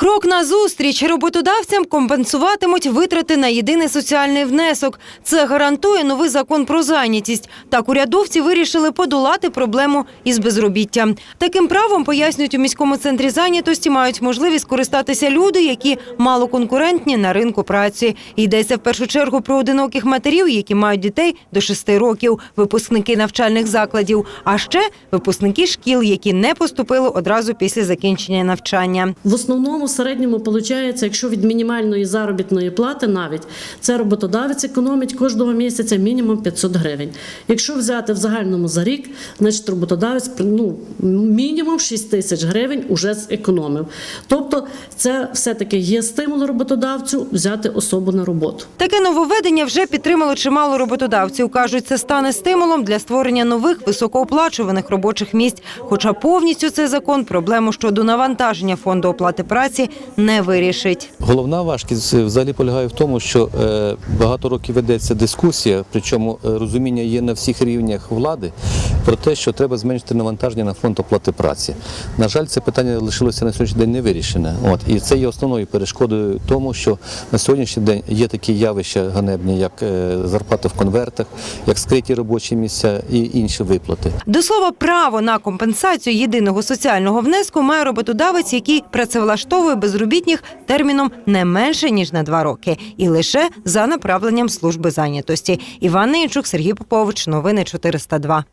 Крок назустріч роботодавцям компенсуватимуть витрати на єдиний соціальний внесок. Це гарантує новий закон про зайнятість. Так урядовці вирішили подолати проблему із безробіттям. Таким правом пояснюють у міському центрі зайнятості мають можливість користатися люди, які малоконкурентні на ринку праці. Йдеться в першу чергу про одиноких матерів, які мають дітей до 6 років, випускники навчальних закладів, а ще випускники шкіл, які не поступили одразу після закінчення навчання. В основному середньому виходить, якщо від мінімальної заробітної плати навіть це роботодавець економить кожного місяця мінімум 500 гривень. Якщо взяти в загальному за рік, значить роботодавець ну, мінімум 6 тисяч гривень уже зекономив. Тобто, це все-таки є стимул роботодавцю взяти особу на роботу. Таке нововведення вже підтримало чимало роботодавців. кажуть, це стане стимулом для створення нових високооплачуваних робочих місць. Хоча повністю цей закон проблему щодо навантаження фонду оплати праці не вирішить. Головна важкість взагалі полягає в тому, що е, багато років ведеться дискусія, причому е, розуміння є на всіх рівнях влади про те, що треба зменшити навантаження на фонд оплати праці. На жаль, це питання лишилося на сьогоднішній день не вирішене. От і це є основною перешкодою тому, що на сьогоднішній день є такі явища ганебні, як е, зарплата в конвертах, як скриті робочі місця і інші виплати. До слова, право на компенсацію єдиного соціального внеску має роботодавець, який працевлаштовує безробітних терміном не менше ніж на два роки, і лише за направленням служби зайнятості. Іван Нейчук, Сергій Попович, новини 402.